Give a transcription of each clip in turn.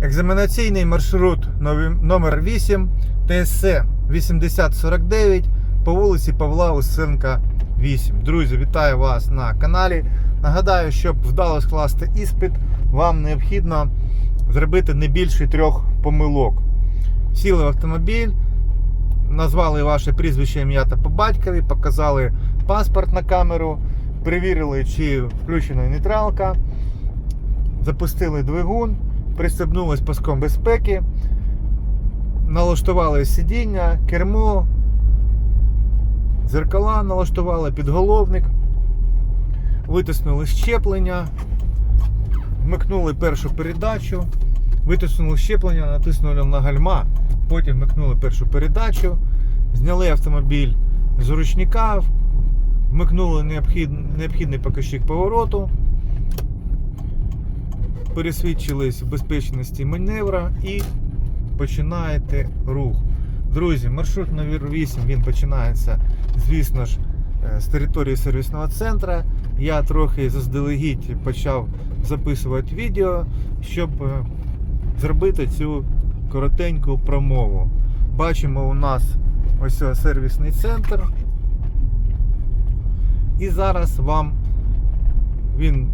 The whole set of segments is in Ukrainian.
Екзаменаційний маршрут номер 8 ТСЦ 8049 по вулиці Павла Усенка 8. Друзі, вітаю вас на каналі. Нагадаю, щоб вдало скласти іспит, вам необхідно зробити не більше трьох помилок. Сіли в автомобіль, назвали ваше прізвище, ім'я та по батькові, показали паспорт на камеру, перевірили, чи включена нейтралка, запустили двигун, пристебнулись паском безпеки, налаштували сидіння, кермо, зеркала налаштували, підголовник, витиснули щеплення, вмикнули першу передачу, витиснули щеплення, натиснули на гальма, потім вмикнули першу передачу, зняли автомобіль з ручника, вмикнули необхід- необхідний показчик повороту, пересвідчились в безпечності маневра і починаєте рух. Друзі, маршрут номер 8 він починається, звісно ж, е, з території сервісного центру. Я трохи заздалегідь почав записувати відео, щоб е, зробити цю коротеньку промову. Бачимо у нас ось сервісний центр. І зараз вам він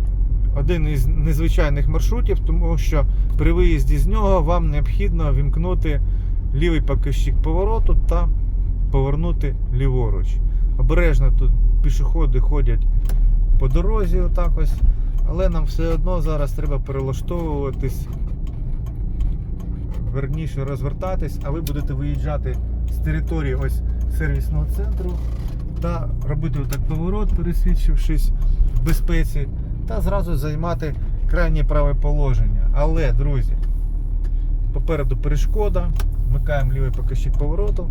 один із незвичайних маршрутів, тому що при виїзді з нього вам необхідно вімкнути лівий показчик повороту та повернути ліворуч. Обережно тут пішоходи ходять по дорозі, отак ось, але нам все одно зараз треба перелаштовуватись, верніше розвертатись, а ви будете виїжджати з території ось сервісного центру та робити отак поворот, пересвідчившись в безпеці, та зразу займати крайнє праве положення. Але, друзі, попереду перешкода, вмикаємо лівий показчик повороту,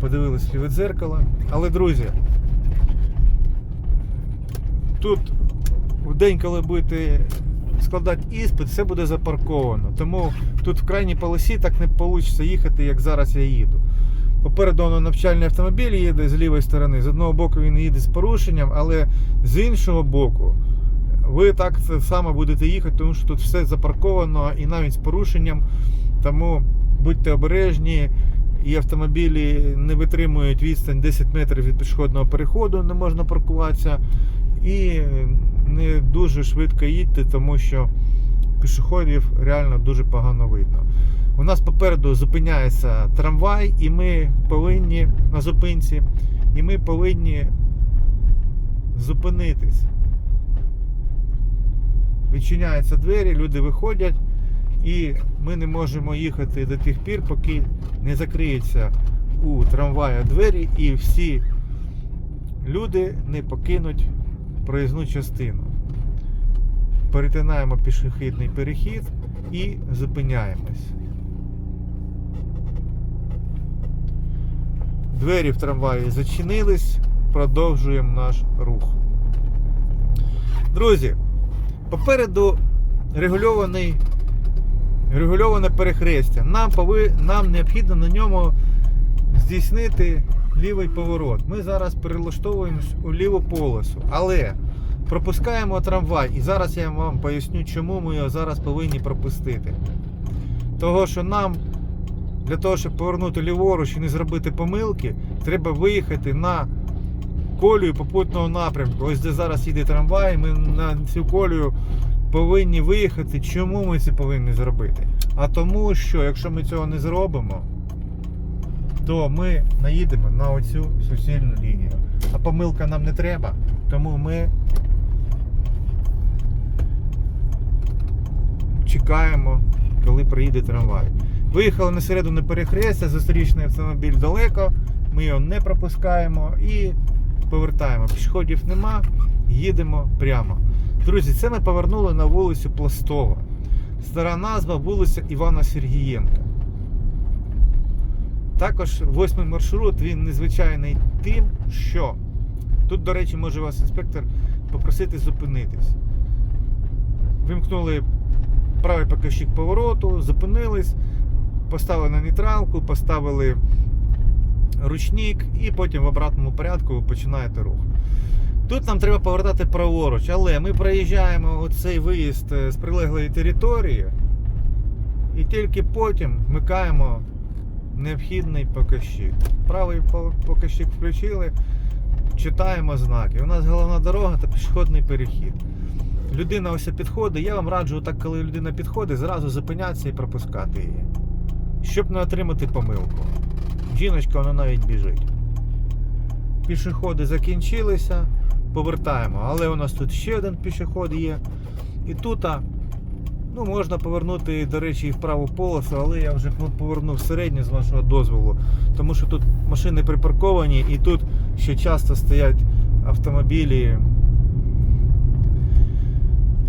подивились ліве дзеркало. Але, друзі, тут в день, коли будете складати іспит, все буде запарковано. Тому тут в крайній полосі так не вийде їхати, як зараз я їду. Попереду воно навчальний автомобіль їде з лівої сторони. З одного боку він їде з порушенням, але з іншого боку ви так це само будете їхати, тому що тут все запарковано і навіть з порушенням. Тому будьте обережні. І автомобілі не витримують відстань 10 метрів від пішохідного переходу, не можна паркуватися. І не дуже швидко їдьте, тому що пішоходів реально дуже погано видно. У нас попереду зупиняється трамвай, і ми повинні на зупинці, і ми повинні зупинитись. Відчиняються двері, люди виходять, і ми не можемо їхати до тих пір, поки не закриються у трамвая двері, і всі люди не покинуть проїзну частину. Перетинаємо пішохідний перехід і зупиняємось. Двері в трамваї зачинились, продовжуємо наш рух. Друзі, попереду регульований, регульоване перехрестя. Нам, пови, нам необхідно на ньому здійснити лівий поворот. Ми зараз перелаштовуємось у ліву полосу, але пропускаємо трамвай. І зараз я вам поясню, чому ми його зараз повинні пропустити. Того, що нам для того, щоб повернути ліворуч і не зробити помилки, треба виїхати на колію попутного напрямку. Ось де зараз їде трамвай, ми на цю колію повинні виїхати. Чому ми це повинні зробити? А тому, що якщо ми цього не зробимо, то ми наїдемо на оцю суцільну лінію. А помилка нам не треба, тому ми чекаємо, коли приїде трамвай. Виїхали на середину перехрестя, зустрічний автомобіль далеко, ми його не пропускаємо і повертаємо. Пішоходів нема, їдемо прямо. Друзі, це ми повернули на вулицю Пластова. Стара назва вулиця Івана Сергієнка. Також восьмий маршрут він незвичайний тим, що тут, до речі, може вас інспектор попросити зупинитись. Вимкнули правий показчик повороту, зупинились, поставили на нейтралку, поставили ручник і потім в обратному порядку ви починаєте рух. Тут нам треба повертати праворуч, але ми проїжджаємо оцей виїзд е, з прилеглої території. і тільки потім вмикаємо необхідний показчик. Правий по- показчик включили, читаємо знаки. У нас головна дорога та пішохідний перехід. Людина ось підходить, я вам раджу, так, коли людина підходить, зразу зупинятися і пропускати її. Щоб не отримати помилку. Жіночка вона навіть біжить. Пішоходи закінчилися, повертаємо. Але у нас тут ще один пішоход є. І тут ну, можна повернути, до речі, і в праву полосу, але я вже повернув середню з вашого дозволу. Тому що тут машини припарковані і тут ще часто стоять автомобілі.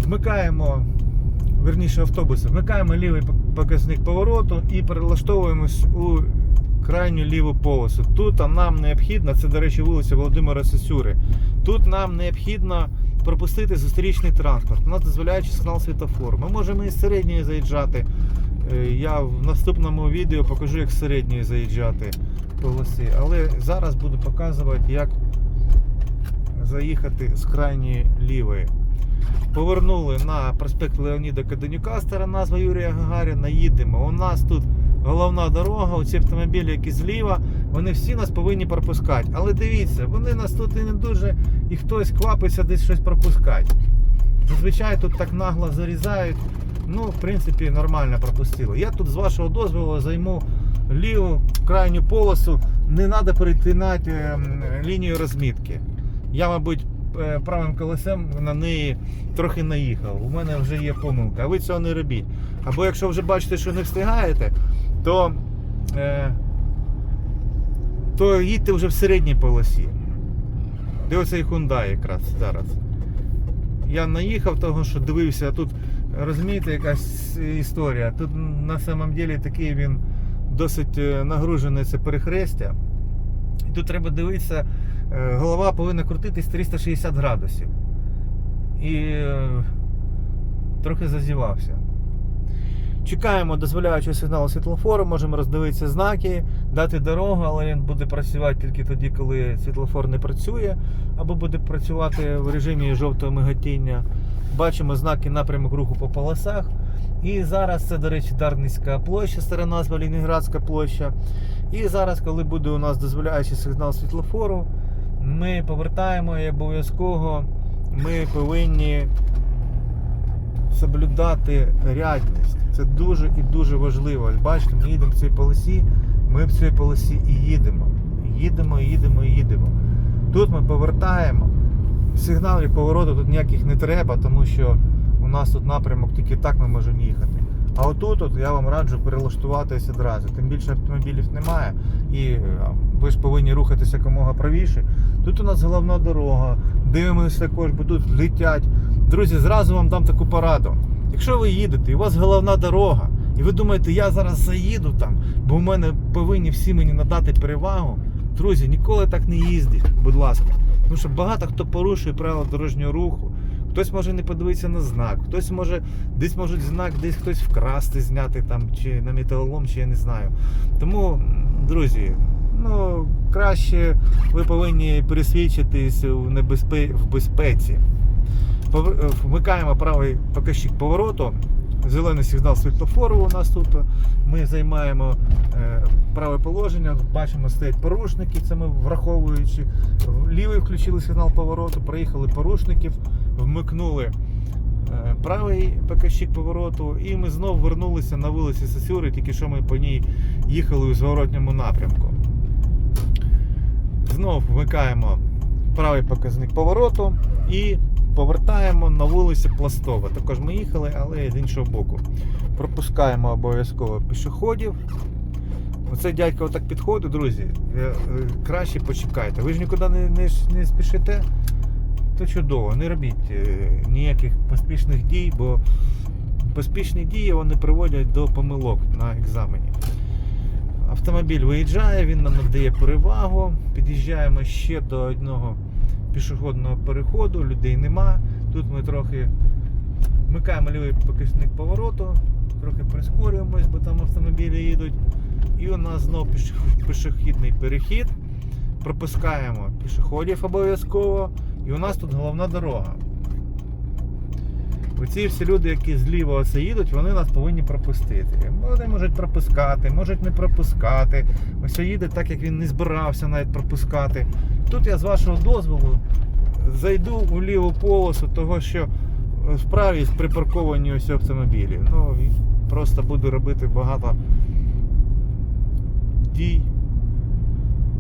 Вмикаємо, верніше автобуси, вмикаємо лівий показник повороту і перелаштовуємось у крайню ліву полосу. Тут нам необхідно, це, до речі, вулиця Володимира Сосюри. Тут нам необхідно пропустити зустрічний транспорт. У нас дозволяючи сигнал світофору. Ми можемо із середньої заїжджати. Е, Я в наступному відео покажу, як з середньої заїжджати полоси. Але зараз буду показувати, як заїхати з крайньої лівої. Повернули на проспект Леоніда Каденюка, стара назва Юрія Гагаріна. Їдемо. У нас тут головна дорога, оці автомобілі, які зліва, вони всі нас повинні пропускати. Але дивіться, вони нас тут і не дуже, і хтось квапиться десь щось пропускати. Зазвичай тут так нагло зарізають. Ну, в принципі, нормально пропустили. Я тут з вашого дозволу займу ліву крайню полосу. Не треба перетинати ем, лінію розмітки. Я, мабуть, е, правим колесем на неї трохи наїхав. У мене вже є помилка, а ви цього не робіть. Або якщо вже бачите, що не встигаєте, то, е, то їдьте вже в середній полосі. Де оцей Hyundai якраз зараз. Я наїхав того, що дивився, а тут, розумієте, якась історія. Тут на самом деле такий він досить е, нагружене це перехрестя. І тут треба дивитися, е, голова повинна крутитись 360 градусів. І е, трохи зазівався. Чекаємо дозволяючого сигналу світлофору, можемо роздивитися знаки, дати дорогу, але він буде працювати тільки тоді, коли світлофор не працює, або буде працювати в режимі жовтого миготіння. Бачимо знаки напрямок руху по полосах. І зараз це, до речі, Дарницька площа, стара назва Лінінградська площа. І зараз, коли буде у нас дозволяючий сигнал світлофору, ми повертаємо і обов'язково ми повинні соблюдати рядність. Це дуже і дуже важливо. Бачите, ми їдемо в цій полосі, ми в цій полосі і їдемо. Їдемо, їдемо, їдемо. Тут ми повертаємо. Сигналів повороту тут ніяких не треба, тому що у нас тут напрямок тільки так ми можемо їхати. А отут от я вам раджу перелаштуватися одразу. Тим більше автомобілів немає, і е, ви ж повинні рухатися якомога правіше. Тут у нас головна дорога. Дивимося також, бо тут летять. Друзі, зразу вам дам таку пораду. Якщо ви їдете, і у вас головна дорога, і ви думаєте, я зараз заїду там, бо в мене повинні всі мені надати перевагу. Друзі, ніколи так не їздіть, будь ласка. Тому що багато хто порушує правила дорожнього руху. Хтось може не подивитися на знак, хтось може десь можуть знак, десь хтось вкрасти, зняти там, чи на металолом, чи я не знаю. Тому, друзі, ну краще ви повинні пересвідчитись в, небезпе... в безпеці. Е, Вмикаємо правий показчик повороту. Зелений сигнал світлофору у нас тут. Ми займаємо е, праве положення, бачимо стоять порушники, це ми враховуючи. Лівий включили сигнал повороту, проїхали порушників, вмикнули е, правий показчик повороту, і ми знову вернулися на вулиці Сосюри, тільки що ми по ній їхали у зворотньому напрямку. Знов вмикаємо правий показник повороту і повертаємо на вулицю Пластова. Також ми їхали, але з іншого боку. Пропускаємо обов'язково пішоходів. Оце дядько отак підходить, друзі. е, е, Краще почекайте. Ви ж нікуди не, не, не спішите, то чудово, не робіть е, ніяких поспішних дій, бо поспішні дії вони приводять до помилок на екзамені. Автомобіль виїжджає, він нам надає перевагу. Під'їжджаємо ще до одного пішохідного переходу, людей нема. Тут ми трохи вмикаємо лівий показник повороту, трохи прискорюємось, бо там автомобілі їдуть. І у нас знову пішохідний перехід. Пропускаємо пішоходів обов'язково. І у нас тут головна дорога. Оці всі люди, які зліва оце їдуть, вони нас повинні пропустити. Вони можуть пропускати, можуть не пропускати. Ось їде так, як він не збирався навіть пропускати. Тут я з вашого дозволу зайду у ліву полосу, того що справі припарковані ось автомобілі. Ну, просто буду робити багато дій.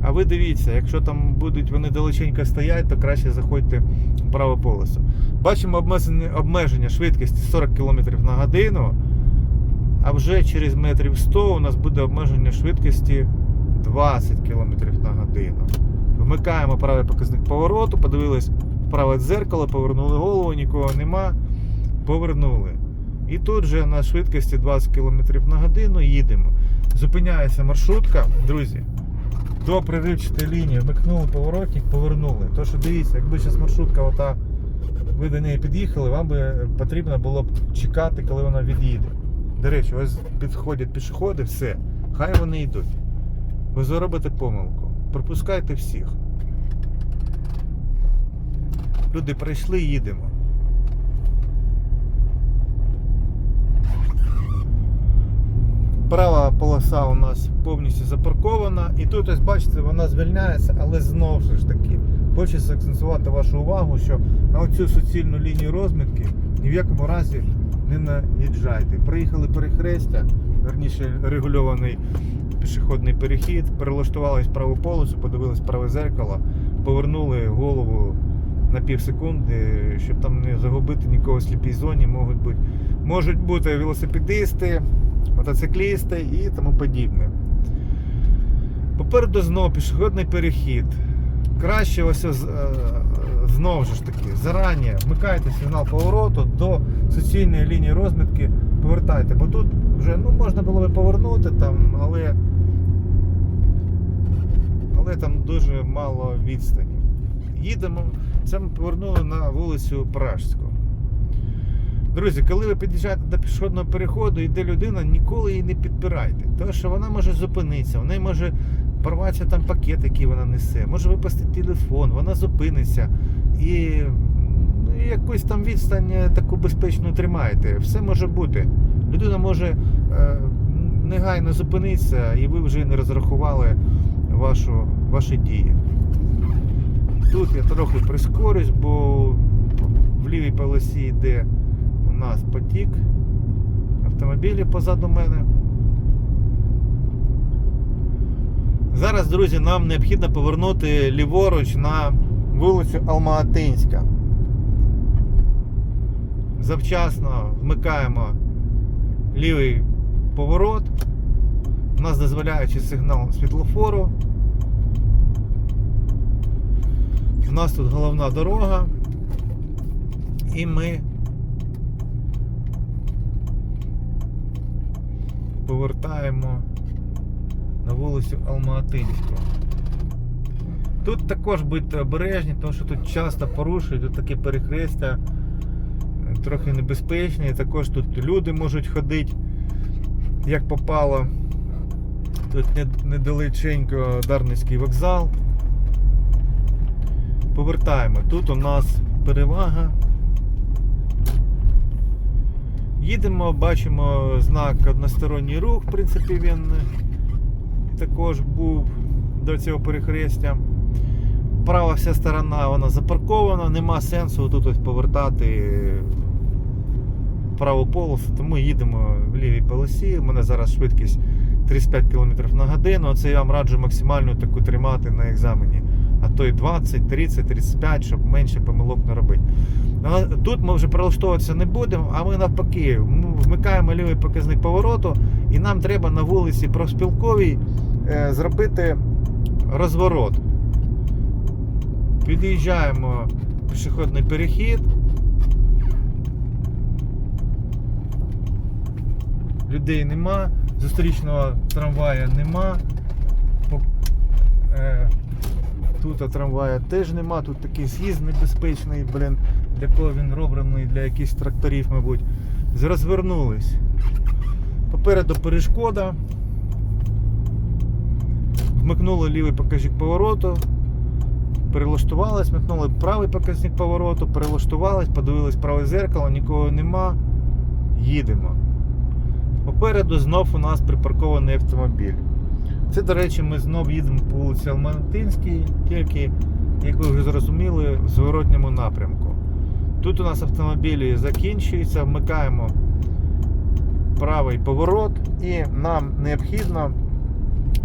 А ви дивіться, якщо там будуть вони далеченько стоять, то краще заходьте в праву полосу. Бачимо обмеження, обмеження швидкості 40 км на годину, а вже через метрів 100 у нас буде обмеження швидкості 20 км на годину. Вмикаємо правий показник повороту, подивились в праве дзеркало, повернули голову, нікого нема, повернули. І тут же на швидкості 20 км на годину їдемо. Зупиняється маршрутка, друзі. До приривчатої лінії вмикнули поворотник, повернули. То що дивіться, якби зараз маршрутка ота, ви до неї під'їхали, вам би потрібно було б чекати, коли вона від'їде. До речі, ось підходять пішоходи, все, хай вони йдуть. Ви заробите помилку. Пропускайте всіх. Люди прийшли, їдемо. Права полоса у нас повністю запаркована. І тут ось бачите, вона звільняється, але знову ж таки. Хочу акцентувати вашу увагу, що на оцю суцільну лінію розмітки ні в якому разі не наїжджайте. Приїхали перехрестя, верніше регульований пішохідний перехід, перелаштувались праву полосу, подивились праве зеркало, повернули голову на пів секунди, щоб там не загубити нікого в сліпій зоні. Можуть бути, можуть бути велосипедисти, мотоциклісти і тому подібне. Попереду знову пішохідний перехід. Краще ось е, знову ж таки зарані вмикайте сигнал повороту до суцільної лінії розмітки, повертайте, бо тут вже ну, можна було би повернути, там, але, але там дуже мало відстані. Їдемо, це ми повернули на вулицю Пражську. Друзі, коли ви під'їжджаєте до пішохідного переходу, йде людина, ніколи її не підпирайте. Тому що вона може зупинитися, вона може порватися там пакет, який вона несе, може випасти телефон, вона зупиниться і, ну, і якусь там відстань е, таку безпечну тримаєте. Все може бути. Людина може е, негайно зупинитися, і ви вже не розрахували вашу, ваші дії. Тут я трохи прискорюсь, бо в лівій полосі йде у нас потік автомобілів позаду мене. Зараз, друзі, нам необхідно повернути ліворуч на вулицю Алмаатинська. Завчасно вмикаємо лівий поворот. У нас дозволяючий сигнал світлофору. У нас тут головна дорога. І ми повертаємо на вулицю Алмаатинську. Тут також будьте обережні, тому що тут часто порушують тут таке перехрестя, е, трохи небезпечні. Також тут люди можуть ходити, як попало. Тут недалеченько Дарницький вокзал. Повертаємо. Тут у нас перевага. Їдемо, бачимо знак односторонній рух, в принципі, він також був до цього перехрестя. Права вся сторона вона запаркована, нема сенсу тут ось повертати праву полосу, тому їдемо в лівій полосі. У мене зараз швидкість 35 км на годину. Це я вам раджу максимальну таку тримати на екзамені. А то й 20, 30, 35, щоб менше помилок не робити. Але Тут ми вже прилаштовуватися не будемо, а ми навпаки м- вмикаємо лівий показник повороту, і нам треба на вулиці Профспілковій е, зробити розворот. Під'їжджаємо пішохідний перехід. Людей нема, зустрічного трамвая нема. Е, Тут трамвая теж нема, тут такий з'їзд небезпечний, блін, для кого він роблений, для якихось тракторів, мабуть. Розвернулись. Попереду перешкода. Вмикнули лівий показчик повороту. Перелаштувались, микнули правий показник повороту, перелаштувались, подивились праве зеркало, нікого нема. Їдемо. Попереду знов у нас припаркований автомобіль. Це, до речі, ми знов їдемо по вулиці Алматинській, тільки, як ви вже зрозуміли, в зворотньому напрямку. Тут у нас автомобілі закінчуються, вмикаємо правий поворот і нам необхідно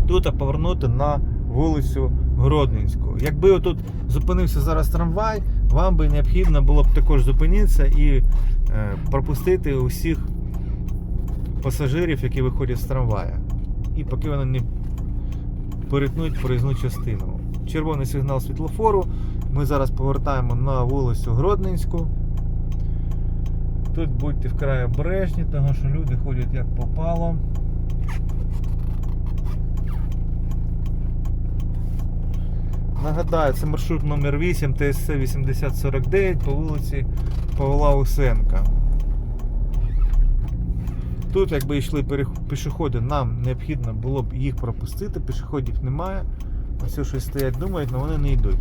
тут повернути на вулицю Гродненську. Якби тут зупинився зараз трамвай, вам би необхідно було б також зупинитися і е, пропустити усіх пасажирів, які виходять з трамвая. І поки вони не перетнуть проїзну частину. Червоний сигнал світлофору. Ми зараз повертаємо на вулицю Гродненську. Тут будьте вкрай обережні, тому що люди ходять як попало. Нагадаю, це маршрут номер 8 ТСЦ 8049 по вулиці Павла Усенка. Тут, якби йшли пішоходи, нам необхідно було б їх пропустити, пішоходів немає. Ось щось стоять, думають, але вони не йдуть.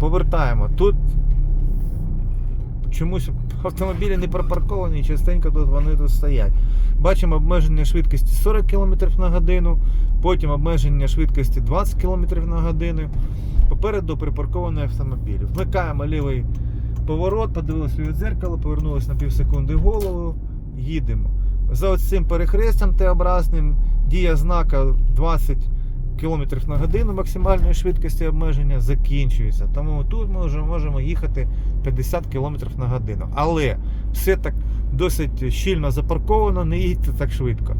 Повертаємо. Тут чомусь автомобілі не припарковані, і частенько тут вони тут стоять. Бачимо обмеження швидкості 40 км на годину, потім обмеження швидкості 20 км на годину. Попереду припаркований автомобіль. Вмикаємо лівий поворот, подивилися в дзеркало, повернулися на півсекунди голову, їдемо. За цим перехрестям Т-образним дія знака 20 км на годину максимальної швидкості обмеження закінчується. Тому тут ми вже можемо їхати 50 км на годину. Але все так досить щільно запарковано, не їдьте так швидко.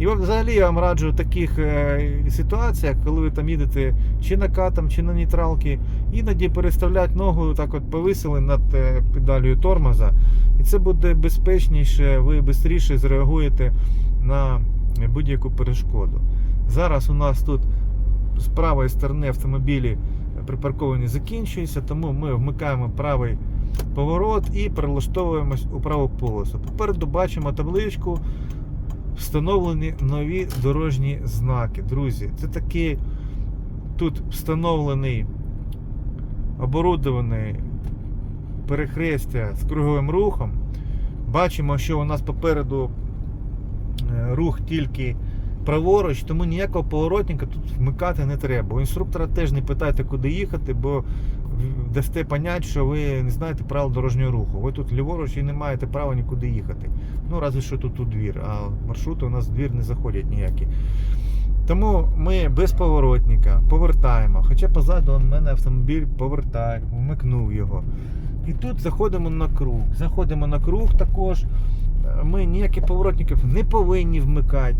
І взагалі я вам раджу в таких е, ситуаціях, коли ви там їдете чи накатом, чи на нейтралки, іноді переставляти ногу, так от повисили над е, тормоза. І це буде безпечніше, ви швидше зреагуєте на будь-яку перешкоду. Зараз у нас тут з правої сторони автомобілі припарковані закінчуються, тому ми вмикаємо правий поворот і перелаштовуємось у праву полосу. Попереду бачимо табличку. Встановлені нові дорожні знаки. Друзі, це такий тут встановлений оборудований перехрестя з круговим рухом. Бачимо, що у нас попереду е, рух тільки праворуч, тому ніякого поворотника тут вмикати не треба. У інструктора теж не питайте, куди їхати, бо дасте понять, що ви не знаєте правил дорожнього руху. Ви тут ліворуч і не маєте права нікуди їхати. Ну, разве що тут у двір, а маршрути у нас в двір не заходять ніякі. Тому ми без поворотника повертаємо. Хоча позаду у мене автомобіль повертає, вмикнув його. І тут заходимо на круг. Заходимо на круг також. Ми ніяких поворотників не повинні вмикати.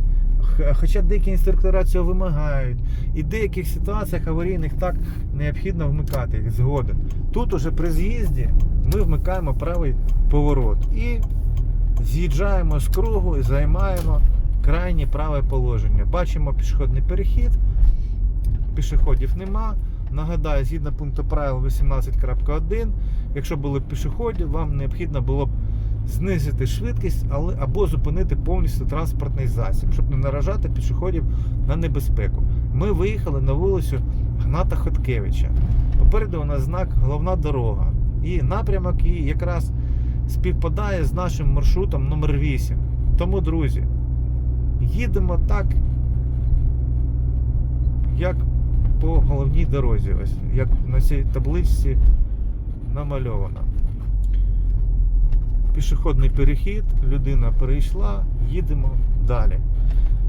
Хоча деякі інструктора цього вимагають. І в деяких ситуаціях аварійних так необхідно вмикати їх згоден. Тут уже при з'їзді ми вмикаємо правий поворот і з'їжджаємо з кругу і займаємо крайнє праве положення. Бачимо пішохідний перехід, пішоходів нема. Нагадаю, згідно пункту правил 18.1, якщо були пішоходи, вам необхідно було б знизити швидкість але, або зупинити повністю транспортний засіб, щоб не наражати пішоходів на небезпеку. Ми виїхали на вулицю Гната Хоткевича. Попереду у нас знак головна дорога. І напрямок її якраз співпадає з нашим маршрутом номер 8. Тому, друзі, їдемо так, як по головній дорозі, ось як на цій табличці намальовано. Пішохідний перехід, людина перейшла, їдемо далі.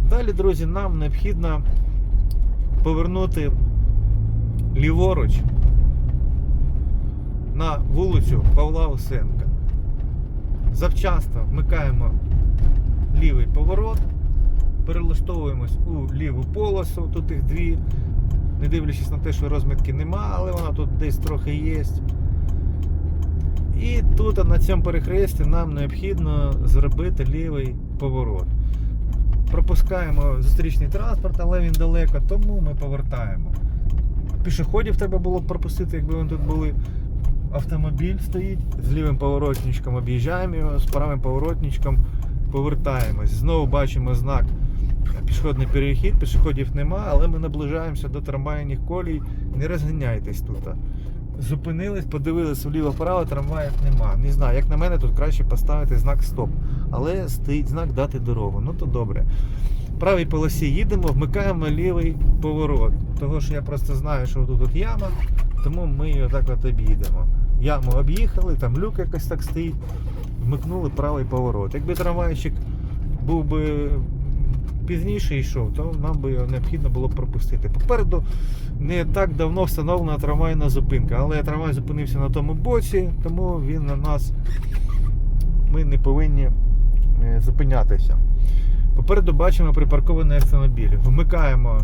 Далі, друзі, нам необхідно повернути ліворуч на вулицю Павла Усенка. Завчасно вмикаємо лівий поворот, перелаштовуємось у ліву полосу, тут їх дві, не дивлячись на те, що розмітки нема, але вона тут десь трохи є. І тут на цьому перехресті нам необхідно зробити лівий поворот. Пропускаємо зустрічний транспорт, але він далеко, тому ми повертаємо. Пішоходів треба було б пропустити, якби вони тут були. Автомобіль стоїть з лівим поворотничком, об'їжджаємо його, з правим поворотничком повертаємось. Знову бачимо знак пішохідний перехід, пішоходів нема, але ми наближаємося до трамвайних колій. Не розганяйтесь тут. Зупинились, подивились вліво-вправо, трамваїв нема. Не знаю, як на мене, тут краще поставити знак стоп. Але стоїть знак дати дорогу. Ну то добре. Правій полосі їдемо, вмикаємо лівий поворот. Того що я просто знаю, що тут от яма, тому ми її отак от об'їдемо. Яму об'їхали, там люк якось так стоїть, вмикнули правий поворот. Якби трамвайчик був би пізніше йшов, то нам би необхідно було пропустити. Попереду не так давно встановлена трамвайна зупинка, але трамвай зупинився на тому боці, тому він на нас ми не повинні е, зупинятися. Попереду бачимо припаркований автомобіль. Вмикаємо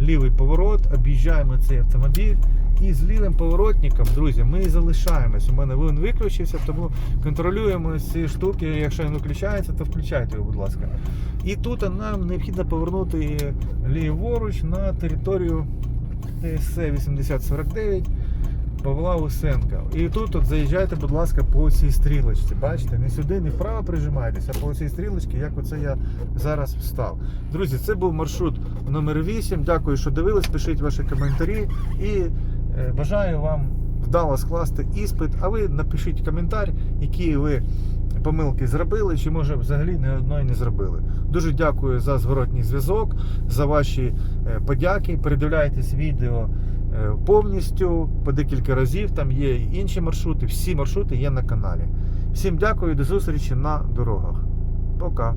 лівий поворот, об'їжджаємо цей автомобіль. І з лівим поворотником, друзі, ми залишаємось. У мене він виключився, тому контролюємо ці штуки. Якщо він виключається, то включайте його, будь ласка. І тут нам необхідно повернути ліворуч на територію ТСЦ 8049 Павла Усенка. І тут от заїжджайте, будь ласка, по цій стрілочці. Бачите, не сюди, не вправо прижимайтеся, а по цій стрілочці, як оце я зараз встав. Друзі, це був маршрут номер 8. Дякую, що дивились. Пишіть ваші коментарі і бажаю вам вдало скласти іспит. А ви напишіть коментар, які ви помилки зробили, чи може взагалі не одної не зробили. Дуже дякую за зворотній зв'язок, за ваші е, подяки. Передивляйтесь відео е, повністю по декілька разів. Там є і інші маршрути. Всі маршрути є на каналі. Всім дякую до зустрічі на дорогах. Пока.